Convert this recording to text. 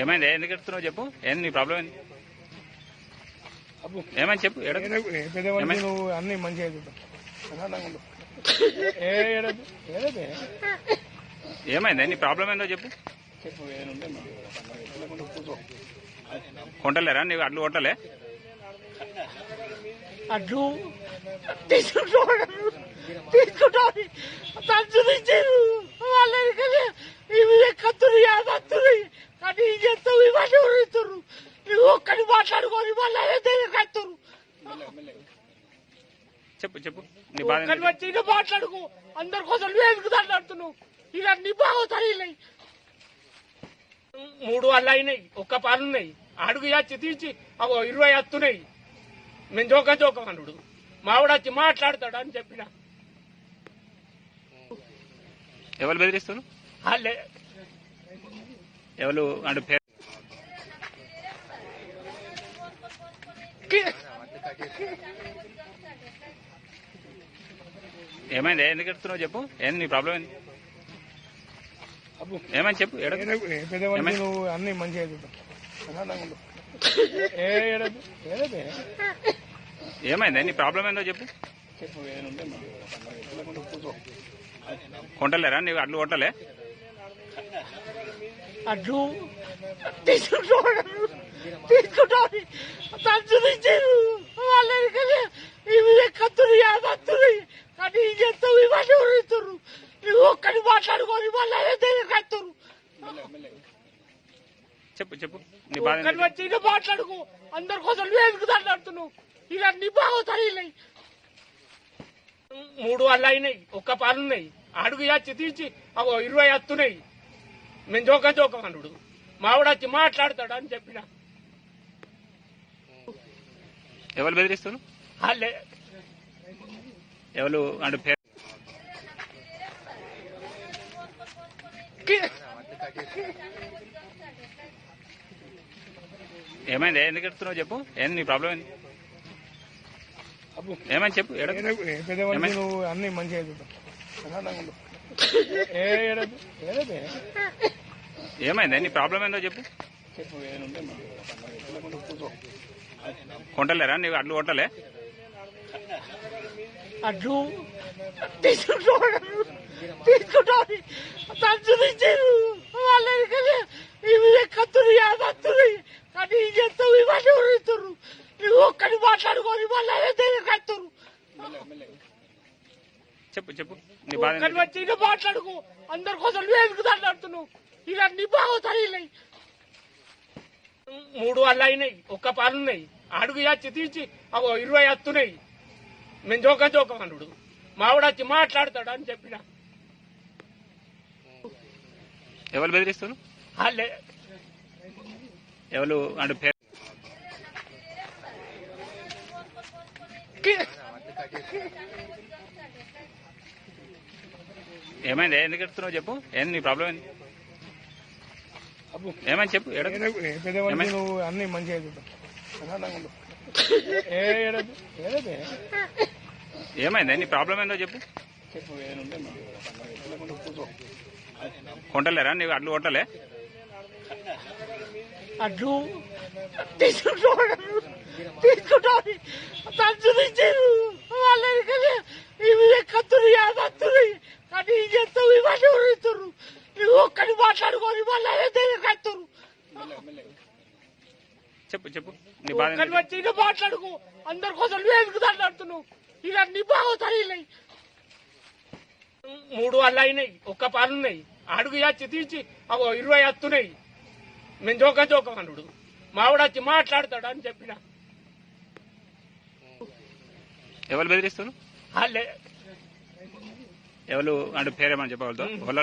ఏమైంది? ఎందుకు ఎడుతున్నావు చెప్పు? ఏంది నీ ప్రాబ్లం ఏంది? ఏమైంది చెప్పు? నువ్వు అన్ని మంచిగా ఏమైంది? నీ ప్రాబ్లం ఏందో చెప్పు. కొంటలేరా? నీవు అడ్లు కొట్టలే? అడ్లు? తీసుకుంటాడు తంచులు ఇచ్చారు. వాళ్ళకి ఇవి కత్తులు యాదత్తులు కానీ చెత్తావు ఇవన్నీ ఉరుతురు నువ్వు ఒక్కడి మాట్లాడుకొని దగ్గర కత్తురు చెప్పు చెప్పు. ఒక్కడి? వచ్చి మాట్లాడుకో. అందరి కోసం ఎందుకు మాట్లాడుతున్నావు? ఇక నీ బాగోతాయి మూడు వల్ల అయినాయి. ఒక్క పాలు ఉన్నాయి. అడుగు వచ్చి తీసి అగో ఇరవై వస్తున్నాయి మేము జోక జోకం అనుడు మావిడ వచ్చి మాట్లాడతాడు అని చెప్పిన. ఎవరు బెదిరిస్తారు ఎవరు అంటే పేరు ఏమైంది? ఎందుకు ఎడుతున్నావు చెప్పు. ఏంది నీ ప్రాబ్లం ఏంది? అబ్బు ఏమైంది చెప్పు నువ్వు అన్ని మంచిగా ఏమైంది? నీ ప్రాబ్లం ఏందో చెప్పు. చెప్పు. కొంటలేరా? నీవు అడ్లు కొట్టలే? అడ్లు తీసుకుంటాడు తీసుకుంటాడు వాళ్ళకి ఇవి కత్తులు యాదత్తులు కానీ చెత్తావు ఇవన్నీ ఉరుతురు నువ్వు ఒక్కడి మాట్లాడుకొని మళ్ళీ దగ్గర కత్తురు చెప్పు చెప్పు. ఒక్కడి? వచ్చి ఇక మాట్లాడుకో. అందరి కోసం నువ్వు ఎందుకు మాట్లాడుతున్నావు ఇక నీ బాగోతాయి మూడు వల్ల అయినాయి ఒక్క పాలు ఉన్నాయి అడుగు వచ్చి తీసి అగో ఇరవై వస్తున్నాయి మేము జోక జోకం అనుడు మావిడ వచ్చి మాట్లాడతాడు అని చెప్పిన. ఎవరు బెదిరిస్తారు? వాళ్ళే ఎవరు అంటే ఏమైంది? ఎందుకు ఎడుతున్నావు చెప్పు? ఏంది నీ ప్రాబ్లం ఏంది? అబ్బు. ఏమైంది చెప్పు? అన్ని మంచిగా ఏమైంది? నీ ప్రాబ్లం ఏందో చెప్పు. కొంటలేరా? నీవు అడ్లు కొట్టలే? అడ్లు తీసుకుంటాడు. తీసుకుంటాడు. తంచులు ఇవి కత్తులు యాదత్తులు కానీ ఈ చెత్తావు ఇవన్నీ ఉరుతురు నువ్వు ఒక్కడి మాట్లాడుకొని మళ్ళీ దగ్గర కత్తురు చెప్పు చెప్పు. నీ బాధ ఒక్కడి ఏంది? వచ్చి ఇక మాట్లాడుకో. అందరి కోసం నువ్వు ఎందుకు మాట్లాడుతున్నావు ఇక నీ బాగోతాయి మూడు వల్ల అయినాయి ఒక్క పాలు ఉన్నాయి. అడుగు వచ్చి తీసి అగో ఇరవై వస్తున్నాయి మేము జోక జోకం అనుడు మావిడ వచ్చి మాట్లాడతాడు అని చెప్పిన. ఎవరు బెదిరిస్తారు వాళ్ళే. ఎవరు? అంటే పేరు ఏమైంది? ఎందుకు ఎడుతున్నావు చెప్పు? ఏంది నీ ప్రాబ్లం ఏంది? అబ్బు ఏమైంది చెప్పు? నువ్వు అన్ని మంచిగా ఏమైంది? నీ ప్రాబ్లం ఏందో చెప్పు. కొంటలేరా? నీవు అడ్లు కొట్టలే? అడ్లు? తీసుకుంటాడు తంచులు ఇచ్చారు వాళ్ళకి ఇవి కత్తులు యాదత్తులు కానీ ఈ చెత్తావు ఇవన్నీ ఉరుతురు నువ్వు ఒక్కడి మాట్లాడుకొని మళ్ళీ దగ్గర కత్తురు చెప్పు చెప్పు. నీ బాధ? వచ్చి మాట్లాడుకో. అందరి కోసం నువ్వు ఎందుకు మాట్లాడుతున్నావు? ఇక నీ బాగోతాయి మూడు వల్ల అయినాయి ఒక్క పాలు ఉన్నాయి. అడుగు వచ్చి తీసి అగో ఇరవై వస్తున్నాయి మేము జోక జోకం అనుడు మావిడ వచ్చి మాట్లాడతాడు అని చెప్పిన. ఎవరు బెదిరిస్తారు వాళ్ళే ఎవరు అంటే పేరేమని చెప్పగలుగుతావు? వాళ్ళు